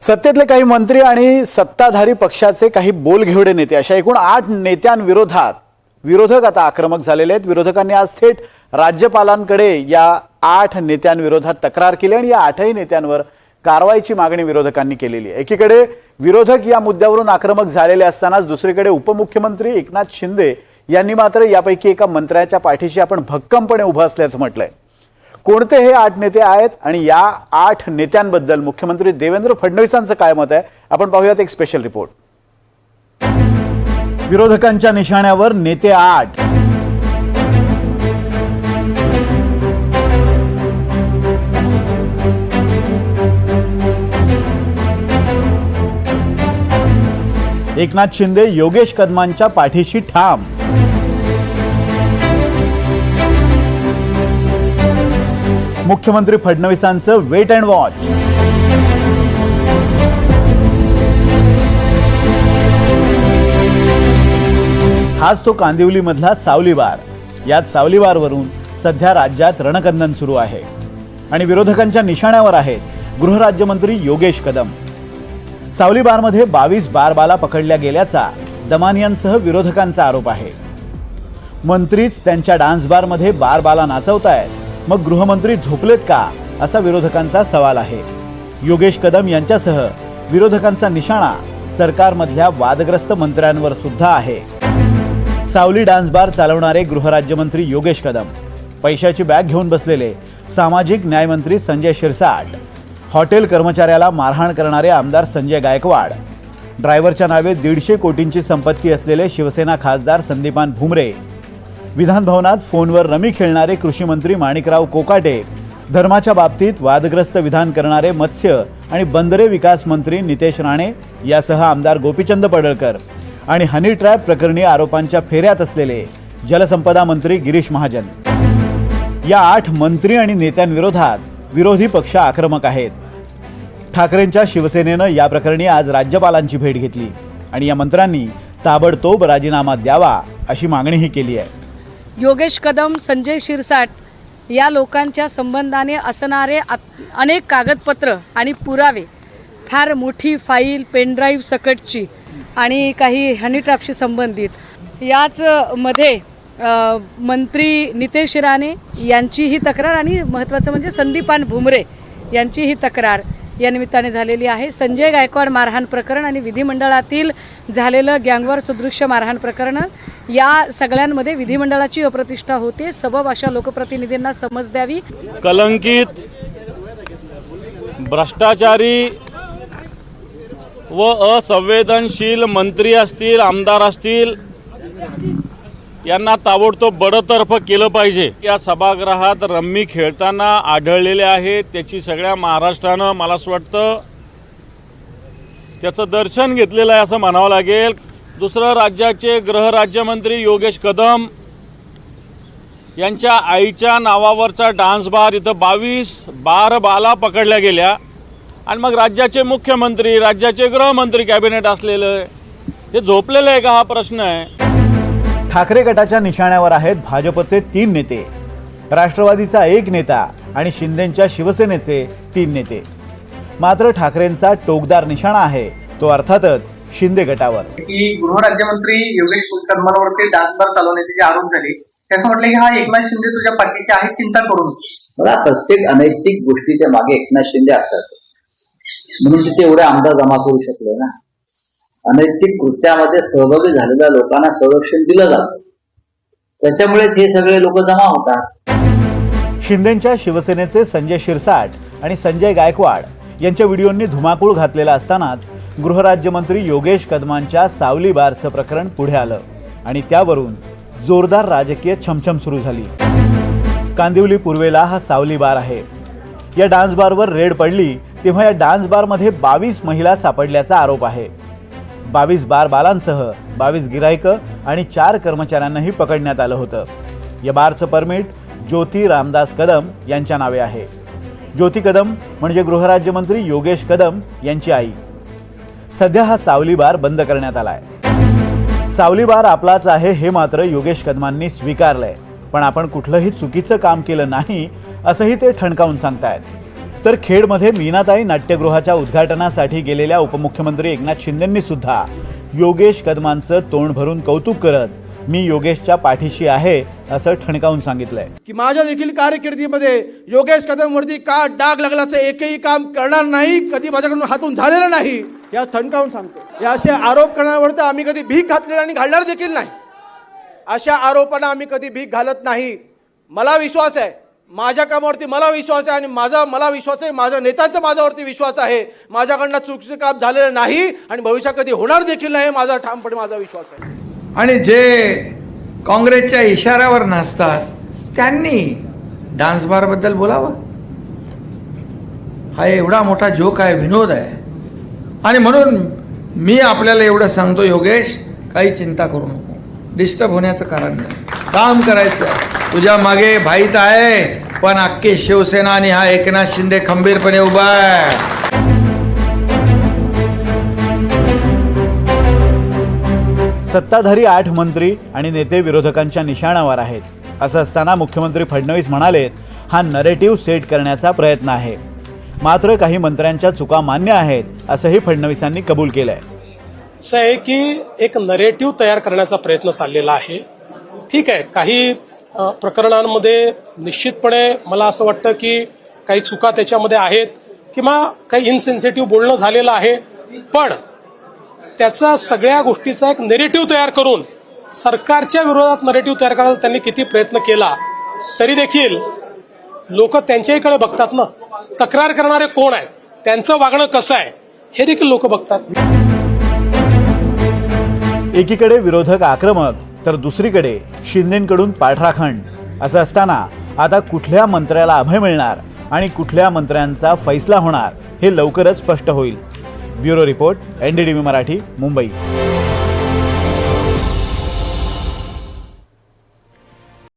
सत्तेतले काही मंत्री आणि सत्ताधारी पक्षाचे काही बोलघेवडे नेते अशा एकूण आठ नेत्यांविरोधात विरोधक आता आक्रमक झालेले आहेत. विरोधकांनी आज थेट राज्यपालांकडे या आठ नेत्यांविरोधात तक्रार केली आणि या आठही नेत्यांवर कारवाईची मागणी विरोधकांनी केलेली आहे. एकीकडे विरोधक या मुद्द्यावरून आक्रमक झालेले असतानाच दुसरीकडे उपमुख्यमंत्री एकनाथ शिंदे यांनी मात्र यापैकी एका मंत्र्याच्या पाठीशी आपण भक्कमपणे उभं असल्याचं म्हटलंय. कोणते हे आठ नेते आहेत आणि या आठ नेत्यांबद्दल मुख्यमंत्री देवेंद्र फडणवीसांचं काय मत आहे? आपण पाहूयात एक स्पेशल रिपोर्ट विरोधकांच्या निशाण्यावर नेते आठ. एकनाथ शिंदे योगेश कदमांच्या पाठीशी ठाम. मुख्यमंत्री फडणवीसांचं वेट अँड वॉच. हाच तो कांदिवलीमधला सावलीबार यात सावलीबारवरून सध्या राज्यात रणकंदन सुरू आहे. आणि विरोधकांच्या निशाण्यावर आहेत गृहराज्यमंत्री योगेश कदम. सावलीबारमध्ये बावीस बारबाला पकडल्या गेल्याचा दमानियांसह विरोधकांचा आरोप आहे. मंत्रीच त्यांच्या डान्स बारमध्ये बारबाला नाचवतायत. मग गृहमंत्री झोपलेत का? असा विरोधकांचा सवाल आहे. योगेश कदम यांच्यासह विरोधकांचा निशाणा सरकारमधल्या वादग्रस्त मंत्र्यांवर सुद्धा आहे. सावली डान्स बार चालवणारे गृहराज्यमंत्री योगेश कदम पैशाची बॅग घेऊन बसलेले सामाजिक न्यायमंत्री संजय शिरसाट हॉटेल कर्मचाऱ्याला मारहाण करणारे आमदार संजय गायकवाड ड्रायव्हरच्या नावे दीडशे कोटींची संपत्ती असलेले शिवसेना खासदार संदीपान भुमरे विधानभवनात फोनवर रमी खेळणारे कृषीमंत्री माणिकराव कोकाटे. धर्माच्या बाबतीत वादग्रस्त विधान करणारे मत्स्य आणि बंदरे विकास मंत्री नितेश राणे यासह आमदार गोपीचंद पडळकर. आणि हनी ट्रॅप प्रकरणी आरोपांच्या फेऱ्यात असलेले जलसंपदा मंत्री गिरीश महाजन. या आठ मंत्री आणि नेत्यांविरोधात विरोधी पक्ष आक्रमक आहेत. ठाकरेंच्या शिवसेनेनं या प्रकरणी आज राज्यपालांची भेट घेतली. आणि या मंत्र्यांनी ताबडतोब राजीनामा द्यावा अशी मागणीही केली आहे. योगेश कदम संजय शिरसाट या लोकांच्या संबंधाने असणारे अनेक कागदपत्र आणि पुरावे फार मोठी फाईल पेनड्राईव्ह सकटची आणि काही हनीट्रॅपशी संबंधित. याच मध्ये मंत्री नितेश राणे यांची ही तक्रार आणि महत्त्वाचं म्हणजे संदीपान भुमरे यांची ही तक्रार या निमित्ताने झालेली आहे. संजय गायकवाड मारहाण प्रकरण आणि विधिमंडळातील झालेलं गँगवर सदृश्य मारहाण प्रकरण या सगळ्यांमध्ये विधिमंडळाची अप्रतिष्ठा होते. सबब अशा लोकप्रतिनिधींना समज द्यावी. कलंकित भ्रष्टाचारी व असंवेदनशील मंत्री असतील आमदार असतील यांना ताबडतोब बडतर्फ केलं पाहिजे. या सभागृहात रम्मी खेळताना आढळलेले आहे त्याची सगळ्या महाराष्ट्रानं मला असं वाटतं त्याचं दर्शन घेतलेलं आहे असं म्हणावं लागेल. दुसरं राज्याचे गृहराज्यमंत्री योगेश कदम यांच्या आईच्या नावावरचा डान्स बार इथं बावीस बार बाला पकडल्या गेल्या. आणि मग राज्याचे मुख्यमंत्री राज्याचे गृहमंत्री कॅबिनेट असलेलं हे झोपलेलं आहे का हा प्रश्न आहे? ठाकरे गटाच्या निशाण्यावर आहेत भाजपचे तीन नेते. राष्ट्रवादीचा एक नेता आणि शिंदेच्या शिवसेनेचे तीन नेते. मात्र ठाकरेंचा टोकदार निशाणा आहे तो अर्थातच शिंदे गटावर. की गृहराज्यमंत्री योगेश कदमांवरती डान्सबार चालवण्याचे जे आरोप झाले त्याचं म्हटलं की हा एकनाथ शिंदे तुझ्या पाठीशी आहे चिंता करू नको मला प्रत्येक अनैतिक गोष्टीच्या मागे एकनाथ शिंदे असतात. म्हणून तिथे एवढे आमदार जमा करू शकले ना. अनैतिक कृत्यामध्ये सहभागी झालेल्या लोकांना संरक्षण दिलं जातं. त्याच्यामुळेच हे सगळे लोक जमा होतात. शिंदेच्या शिवसेनेचे संजय शिरसाट आणि संजय गायकवाड यांच्या व्हिडिओंनी धुमाकूळ घातलेला असतानाच गृहराज्यमंत्री योगेश कदमांच्या सावली बारचं प्रकरण पुढे आलं आणि त्यावरून जोरदार राजकीय छमछम सुरू झाली. कांदिवली पूर्वेला हा सावली बार आहे. या डान्स बारवर रेड पडली तेव्हा या डान्स बारमध्ये बावीस महिला सापडल्याचा आरोप आहे. बावीस बार बालांसह बावीस गिरायकं आणि चार कर्मचाऱ्यांनाही पकडण्यात आलं होतं. या बारचं परमिट ज्योती रामदास कदम यांच्या नावे आहे. ज्योती कदम म्हणजे गृहराज्यमंत्री योगेश कदम यांची आई. सध्या हा सावली बार बंद करण्यात आलाय. सावली बार आपलाच आहे हे मात्र योगेश कदमांनी स्वीकारलंय. पण आपण कुठलंही चुकीचं काम केलं नाही असंही ते ठणकावून सांगतायत. तर खेडमध्ये मीनाताई नाट्यगृहाच्या उद्घाटनासाठी गेलेल्या उपमुख्यमंत्री एकनाथ शिंदेंनी सुद्धा योगेश कदमांचं तोंड भरून कौतुक करत मी योगेशच्या पाठीशी आहे असं ठणकावून सांगितलंय. की माझ्या देखील कारकिर्दीमध्ये योगेश कदमवरती का डाग लागल्याचं एकही काम करणार नाही कधी माझ्याकडून हातून झालेलं नाही या थणकावून सांगतो या असे आरोप करण्यावर तर आम्ही कधी भीक घातलेली आणि घालणार देखील नाही. अशा आरोपांना आम्ही कधी भीक घालत नाही. मला विश्वास आहे. माझ्या कामावरती मला विश्वास आहे आणि माझा मला विश्वास आहे. माझ्या नेत्यांचा माझ्यावरती विश्वास आहे. माझ्याकडनं चुकीचं काम झालेलं नाही आणि भविष्यात कधी होणार देखील नाही माझा ठामपणे माझा विश्वास आहे. आणि जे काँग्रेसच्या इशाऱ्यावर नाचतात त्यांनी डान्स बारबद्दल बोलावं? हा एवढा मोठा जोक आहे विनोद आहे. आणि म्हणून मी आपल्याला एवढं सांगतो योगेश काही चिंता करू नको. डिस्टर्ब होण्याचं कारण नाही. काम करायचं तुझ्या मागे भाईत आहे पण अख्खी शिवसेना आणि हा एकनाथ शिंदे खंबीरपणे उभा आहे. सत्ताधारी आठ मंत्री आणि नेते विरोधकांच्या निशाणावर आहेत. असं असताना मुख्यमंत्री फडणवीस म्हणाले हा नरेटिव्ह सेट करण्याचा प्रयत्न आहे. मात्र काही मंत्र्यांच्या चुका मान्य आहेत असंही फडणवीसांनी कबूल केलंय. असं आहे की एक नरेटिव्ह तयार करण्याचा प्रयत्न चाललेला आहे. ठीक आहे काही प्रकरणांमध्ये निश्चितपणे मला असं वाटतं की काही चुका त्याच्यामध्ये आहेत किंवा काही इनसेन्सिटिव्ह बोलणं झालेलं आहे. पण त्याचा सगळ्या गोष्टीचा एक नेरेटिव्ह तयार करून सरकारच्या विरोधात नरेटिव्ह तयार करायचा त्यांनी किती प्रयत्न केला तरी देखील लोक त्यांच्याहीकडे बघतात ना. तक्रार करणारे कोण आहेत? त्यांचं वागणं कसं आहे? हे देखील लोक बघतात. एकीकडे विरोधक आक्रमक तर दुसरीकडे शिंदेकडून पाठराखण असं असताना आता कुठल्या मंत्र्याला अभय मिळणार आणि कुठल्या मंत्र्यांचा फैसला होणार हे लवकरच स्पष्ट होईल. Bureau report NDTV Marathi Mumbai.